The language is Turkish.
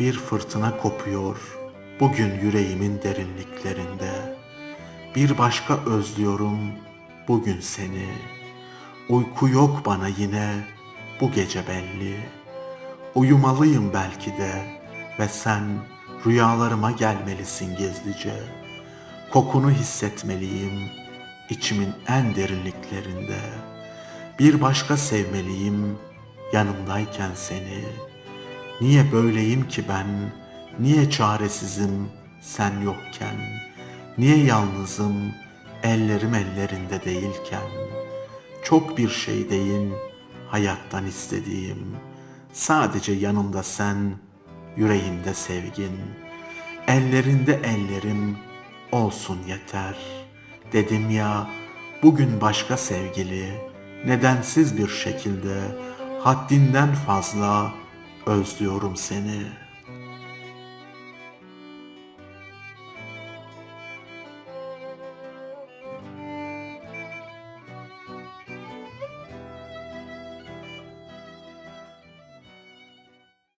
Bir fırtına kopuyor bugün yüreğimin derinliklerinde. Bir başka özlüyorum bugün seni. Uyku yok bana yine bu gece belli. Uyumalıyım belki de ve sen rüyalarıma gelmelisin gizlice. Kokunu hissetmeliyim içimin en derinliklerinde. Bir başka sevmeliyim yanımdayken seni. Niye böyleyim ki ben? Niye çaresizim sen yokken? Niye yalnızım ellerim ellerinde değilken? Çok bir şey değil hayattan istediğim. Sadece yanımda sen, yüreğimde sevgin. Ellerinde ellerim olsun yeter. Dedim ya bugün başka sevgili, nedensiz bir şekilde haddinden fazla özlüyorum seni.''